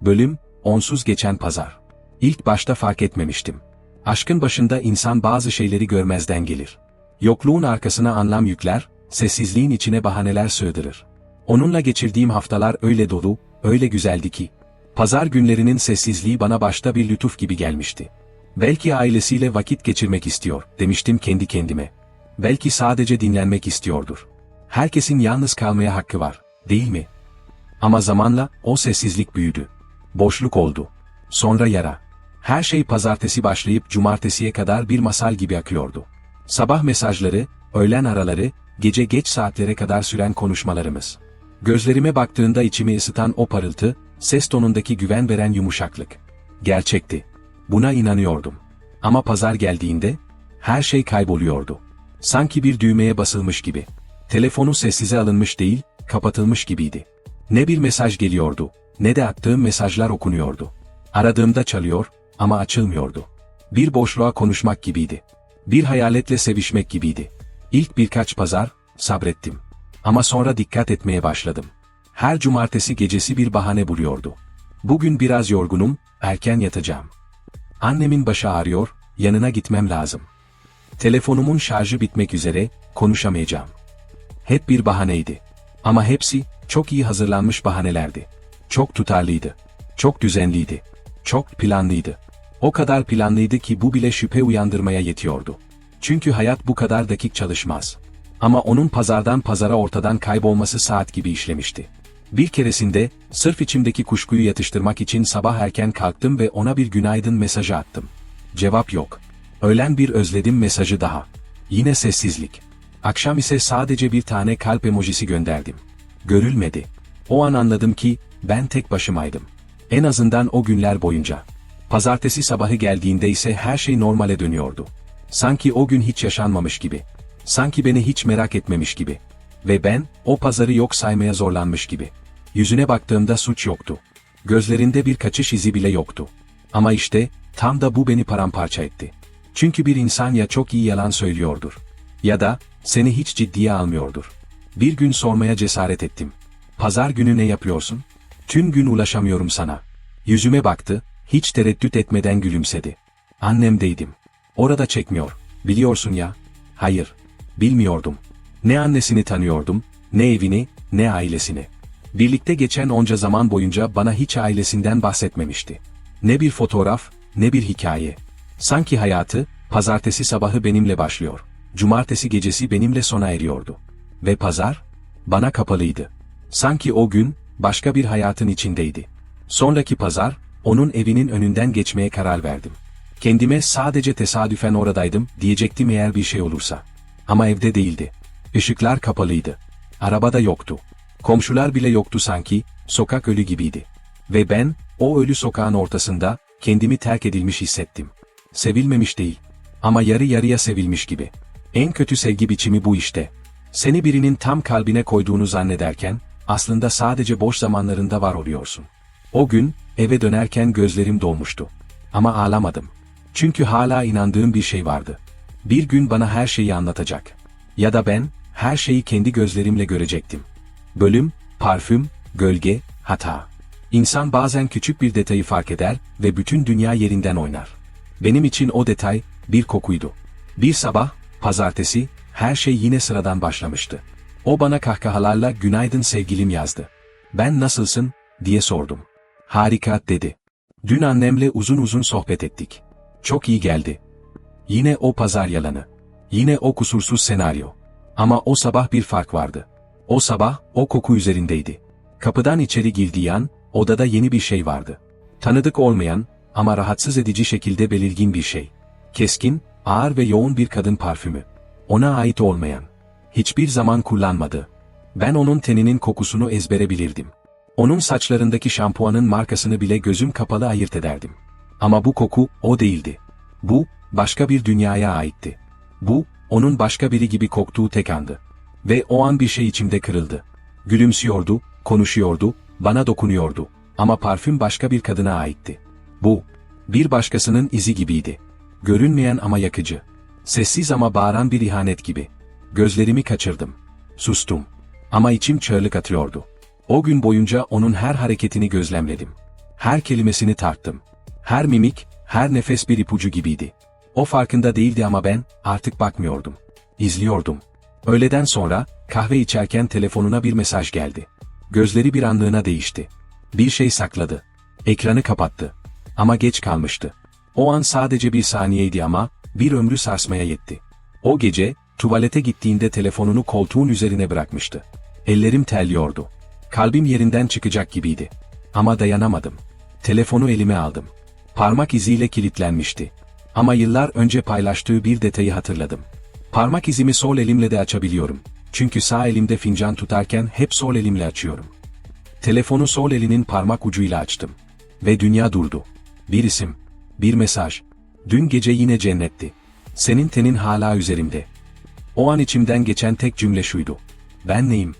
Bölüm, onsuz geçen pazar. İlk başta fark etmemiştim. Aşkın başında insan bazı şeyleri görmezden gelir. Yokluğun arkasına anlam yükler, sessizliğin içine bahaneler sığdırır. Onunla geçirdiğim haftalar öyle dolu, öyle güzeldi ki. Pazar günlerinin sessizliği bana başta bir lütuf gibi gelmişti. Belki ailesiyle vakit geçirmek istiyor, demiştim kendi kendime. Belki sadece dinlenmek istiyordur. Herkesin yalnız kalmaya hakkı var, değil mi? Ama zamanla o sessizlik büyüdü. Boşluk oldu. Sonra yara. Her şey pazartesi başlayıp cumartesiye kadar bir masal gibi akıyordu. Sabah mesajları, öğlen araları, gece geç saatlere kadar süren konuşmalarımız. Gözlerime baktığında içimi ısıtan o parıltı, ses tonundaki güven veren yumuşaklık. Gerçekti. Buna inanıyordum. Ama pazar geldiğinde, her şey kayboluyordu. Sanki bir düğmeye basılmış gibi. Telefonu sessize alınmış değil, kapatılmış gibiydi. Ne bir mesaj geliyordu, ne de attığım mesajlar okunuyordu. Aradığımda çalıyor ama açılmıyordu. Bir boşluğa konuşmak gibiydi. Bir hayaletle sevişmek gibiydi. İlk birkaç pazar, sabrettim. Ama sonra dikkat etmeye başladım. Her cumartesi gecesi bir bahane buluyordu. Bugün biraz yorgunum, erken yatacağım. Annemin başı ağrıyor, yanına gitmem lazım. Telefonumun şarjı bitmek üzere, konuşamayacağım. Hep bir bahaneydi. Ama hepsi, çok iyi hazırlanmış bahanelerdi. Çok tutarlıydı. Çok düzenliydi. Çok planlıydı. O kadar planlıydı ki bu bile şüphe uyandırmaya yetiyordu. Çünkü hayat bu kadar dakik çalışmaz. Ama onun pazardan pazara ortadan kaybolması saat gibi işlemişti. Bir keresinde, sırf içimdeki kuşkuyu yatıştırmak için sabah erken kalktım ve ona bir günaydın mesajı attım. Cevap yok. Öğlen bir özledim mesajı daha. Yine sessizlik. Akşam ise sadece bir tane kalp emojisi gönderdim. Görülmedi. O an anladım ki, ben tek başımaydım. En azından o günler boyunca. Pazartesi sabahı geldiğinde ise her şey normale dönüyordu. Sanki o gün hiç yaşanmamış gibi. Sanki beni hiç merak etmemiş gibi. Ve ben, o pazarı yok saymaya zorlanmış gibi. Yüzüne baktığımda suç yoktu. Gözlerinde bir kaçış izi bile yoktu. Ama işte, tam da bu beni paramparça etti. Çünkü bir insan ya çok iyi yalan söylüyordur. Ya da, seni hiç ciddiye almıyordur. Bir gün sormaya cesaret ettim. Pazar günü ne yapıyorsun? Tüm gün ulaşamıyorum sana. Yüzüme baktı, hiç tereddüt etmeden gülümsedi. Annemdeydim. Orada çekmiyor. Biliyorsun ya. Hayır. Bilmiyordum. Ne annesini tanıyordum, ne evini, ne ailesini. Birlikte geçen onca zaman boyunca bana hiç ailesinden bahsetmemişti. Ne bir fotoğraf, ne bir hikaye. Sanki hayatı, pazartesi sabahı benimle başlıyor. Cumartesi gecesi benimle sona eriyordu. Ve pazar, bana kapalıydı. Sanki o gün, başka bir hayatın içindeydi. Sonraki pazar, onun evinin önünden geçmeye karar verdim. Kendime sadece tesadüfen oradaydım diyecektim eğer bir şey olursa. Ama evde değildi. Işıklar kapalıydı. Araba da yoktu. Komşular bile yoktu sanki, sokak ölü gibiydi. Ve ben, o ölü sokağın ortasında, kendimi terk edilmiş hissettim. Sevilmemiş değil. Ama yarı yarıya sevilmiş gibi. En kötü sevgi biçimi bu işte. Seni birinin tam kalbine koyduğunu zannederken, aslında sadece boş zamanlarında var oluyorsun. O gün, eve dönerken gözlerim dolmuştu. Ama ağlamadım. Çünkü hala inandığım bir şey vardı. Bir gün bana her şeyi anlatacak. Ya da ben, her şeyi kendi gözlerimle görecektim. Bölüm, parfüm, gölge, hata. İnsan bazen küçük bir detayı fark eder ve bütün dünya yerinden oynar. Benim için o detay, bir kokuydu. Bir sabah, pazartesi, her şey yine sıradan başlamıştı. O bana kahkahalarla günaydın sevgilim yazdı. Ben nasılsın, diye sordum. Harika, dedi. Dün annemle uzun uzun sohbet ettik. Çok iyi geldi. Yine o pazar yalanı. Yine o kusursuz senaryo. Ama o sabah bir fark vardı. O sabah, o koku üzerindeydi. Kapıdan içeri girdiği an, odada yeni bir şey vardı. Tanıdık olmayan, ama rahatsız edici şekilde belirgin bir şey. Keskin, ağır ve yoğun bir kadın parfümü. Ona ait olmayan. Hiçbir zaman kullanmadı. Ben onun teninin kokusunu ezbere bilirdim. Onun saçlarındaki şampuanın markasını bile gözüm kapalı ayırt ederdim. Ama bu koku, o değildi. Bu, başka bir dünyaya aitti. Bu, onun başka biri gibi koktuğu tek andı. Ve o an bir şey içimde kırıldı. Gülümsüyordu, konuşuyordu, bana dokunuyordu. Ama parfüm başka bir kadına aitti. Bu, bir başkasının izi gibiydi. Görünmeyen ama yakıcı. Sessiz ama bağıran bir ihanet gibi. Gözlerimi kaçırdım. Sustum. Ama içim çığlık atıyordu. O gün boyunca onun her hareketini gözlemledim. Her kelimesini tarttım. Her mimik, her nefes bir ipucu gibiydi. O farkında değildi ama ben, artık bakmıyordum. İzliyordum. Öğleden sonra, kahve içerken telefonuna bir mesaj geldi. Gözleri bir anlığına değişti. Bir şey sakladı. Ekranı kapattı. Ama geç kalmıştı. O an sadece bir saniyeydi ama, bir ömrü sarsmaya yetti. O gece, tuvalete gittiğinde telefonunu koltuğun üzerine bırakmıştı. Ellerim terliyordu. Kalbim yerinden çıkacak gibiydi. Ama dayanamadım. Telefonu elime aldım. Parmak iziyle kilitlenmişti. Ama yıllar önce paylaştığı bir detayı hatırladım. Parmak izimi sol elimle de açabiliyorum. Çünkü sağ elimde fincan tutarken hep sol elimle açıyorum. Telefonu sol elinin parmak ucuyla açtım. Ve dünya durdu. Bir isim. Bir mesaj. Dün gece yine cennetti. Senin tenin hala üzerimde. O an içimden geçen tek cümle şuydu. Ben neyim?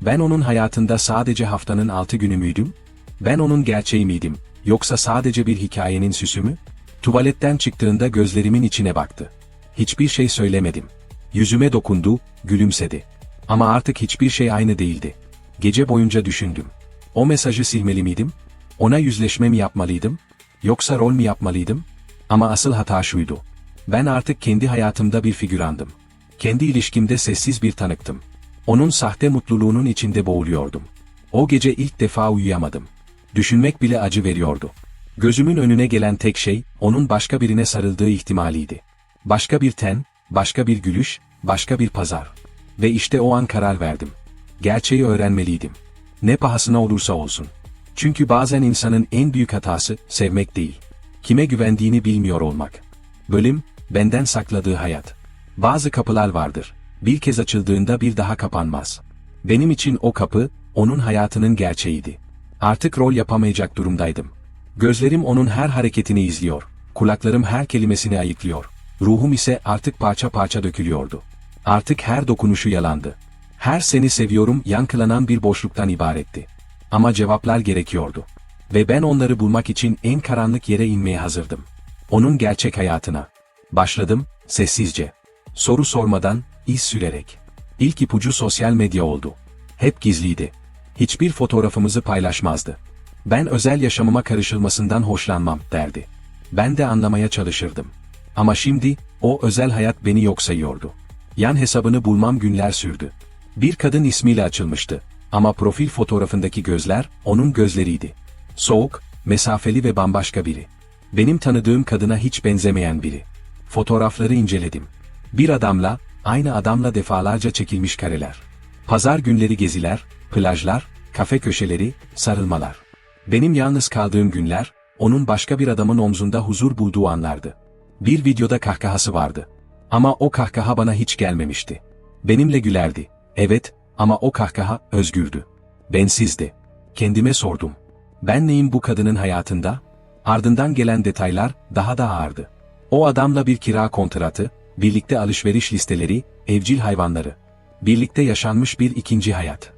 Ben onun hayatında sadece haftanın altı günü müydüm? Ben onun gerçeği miydim? Yoksa sadece bir hikayenin süsü mü? Tuvaletten çıktığında gözlerimin içine baktı. Hiçbir şey söylemedim. Yüzüme dokundu, gülümsedi. Ama artık hiçbir şey aynı değildi. Gece boyunca düşündüm. O mesajı silmeli miydim? Ona yüzleşme mi yapmalıydım? Yoksa rol mü yapmalıydım? Ama asıl hata şuydu. Ben artık kendi hayatımda bir figürandım. Kendi ilişkimde sessiz bir tanıktım. Onun sahte mutluluğunun içinde boğuluyordum. O gece ilk defa uyuyamadım. Düşünmek bile acı veriyordu. Gözümün önüne gelen tek şey, onun başka birine sarıldığı ihtimaliydi. Başka bir ten, başka bir gülüş, başka bir pazar. Ve işte o an karar verdim. Gerçeği öğrenmeliydim. Ne pahasına olursa olsun. Çünkü bazen insanın en büyük hatası, sevmek değil. Kime güvendiğini bilmiyor olmak. Bölüm, benden sakladığı hayat. Bazı kapılar vardır. Bir kez açıldığında bir daha kapanmaz. Benim için o kapı, onun hayatının gerçeğiydi. Artık rol yapamayacak durumdaydım. Gözlerim onun her hareketini izliyor. Kulaklarım her kelimesini ayıklıyor. Ruhum ise artık parça parça dökülüyordu. Artık her dokunuşu yalandı. Her seni seviyorum yankılanan bir boşluktan ibaretti. Ama cevaplar gerekiyordu. Ve ben onları bulmak için en karanlık yere inmeye hazırdım. Onun gerçek hayatına. Başladım, sessizce. Soru sormadan, iz sürerek. İlk ipucu sosyal medya oldu. Hep gizliydi. Hiçbir fotoğrafımızı paylaşmazdı. Ben özel yaşamıma karışılmasından hoşlanmam, derdi. Ben de anlamaya çalışırdım. Ama şimdi, o özel hayat beni yok sayıyordu. Yan hesabını bulmam günler sürdü. Bir kadın ismiyle açılmıştı. Ama profil fotoğrafındaki gözler, onun gözleriydi. Soğuk, mesafeli ve bambaşka biri. Benim tanıdığım kadına hiç benzemeyen biri. Fotoğrafları inceledim. Bir adamla, aynı adamla defalarca çekilmiş kareler. Pazar günleri geziler, plajlar, kafe köşeleri, sarılmalar. Benim yalnız kaldığım günler, onun başka bir adamın omzunda huzur bulduğu anlardı. Bir videoda kahkahası vardı. Ama o kahkaha bana hiç gelmemişti. Benimle gülerdi. Evet, ama o kahkaha özgürdü. Bensizdi. Kendime sordum. Ben neyim bu kadının hayatında? Ardından gelen detaylar daha da ağırdı. O adamla bir kira kontratı, birlikte alışveriş listeleri, evcil hayvanları. Birlikte yaşanmış bir ikinci hayat.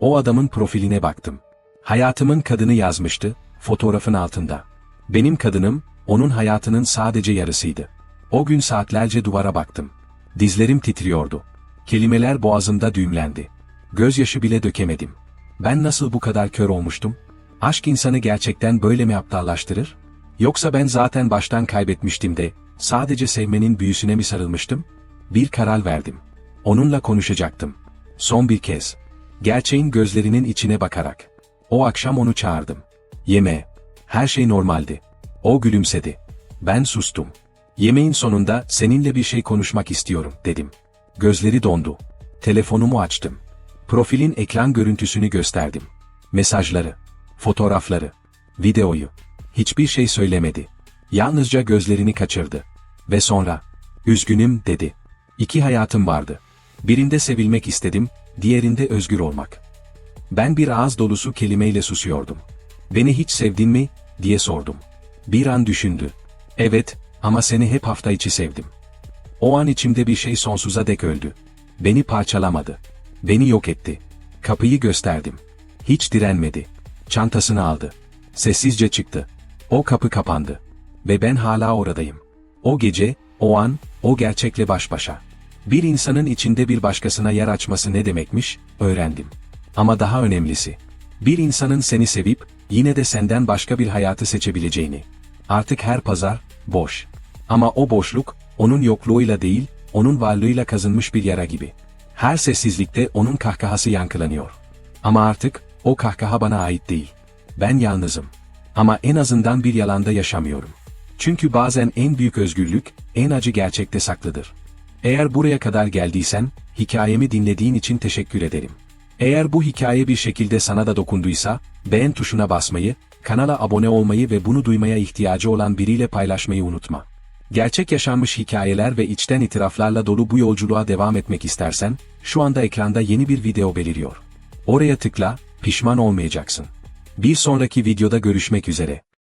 O adamın profiline baktım. Hayatımın kadını yazmıştı, fotoğrafın altında. Benim kadınım, onun hayatının sadece yarısıydı. O gün saatlerce duvara baktım. Dizlerim titriyordu. Kelimeler boğazımda düğümlendi. Gözyaşı bile dökemedim. Ben nasıl bu kadar kör olmuştum? Aşk insanı gerçekten böyle mi aptallaştırır? Yoksa ben zaten baştan kaybetmiştim de, sadece sevmenin büyüsüne mi sarılmıştım? Bir karar verdim. Onunla konuşacaktım. Son bir kez. Gerçeğin gözlerinin içine bakarak. O akşam onu çağırdım. Yeme. Her şey normaldi. O gülümsedi. Ben sustum. Yemeğin sonunda seninle bir şey konuşmak istiyorum, dedim. Gözleri dondu. Telefonumu açtım. Profilin ekran görüntüsünü gösterdim. Mesajları, fotoğrafları, videoyu. Hiçbir şey söylemedi. Yalnızca gözlerini kaçırdı. Ve sonra, üzgünüm dedi. İki hayatım vardı. Birinde sevilmek istedim, diğerinde özgür olmak. Ben bir ağız dolusu kelimeyle susuyordum. Beni hiç sevdin mi, diye sordum. Bir an düşündü. Evet, ama seni hep hafta içi sevdim. O an içimde bir şey sonsuza dek öldü. Beni parçalamadı. Beni yok etti. Kapıyı gösterdim. Hiç direnmedi. Çantasını aldı. Sessizce çıktı. O kapı kapandı. Ve ben hala oradayım. O gece, o an, o gerçekle baş başa. Bir insanın içinde bir başkasına yer açması ne demekmiş, öğrendim. Ama daha önemlisi, bir insanın seni sevip, yine de senden başka bir hayatı seçebileceğini. Artık her pazar, boş. Ama o boşluk, onun yokluğuyla değil, onun varlığıyla kazınmış bir yara gibi. Her sessizlikte onun kahkahası yankılanıyor. Ama artık, o kahkaha bana ait değil. Ben yalnızım. Ama en azından bir yalanda yaşamıyorum. Çünkü bazen en büyük özgürlük, en acı gerçekte saklıdır. Eğer buraya kadar geldiysen, hikayemi dinlediğin için teşekkür ederim. Eğer bu hikaye bir şekilde sana da dokunduysa, beğen tuşuna basmayı, kanala abone olmayı ve bunu duymaya ihtiyacı olan biriyle paylaşmayı unutma. Gerçek yaşanmış hikayeler ve içten itiraflarla dolu bu yolculuğa devam etmek istersen, şu anda ekranda yeni bir video beliriyor. Oraya tıkla, pişman olmayacaksın. Bir sonraki videoda görüşmek üzere.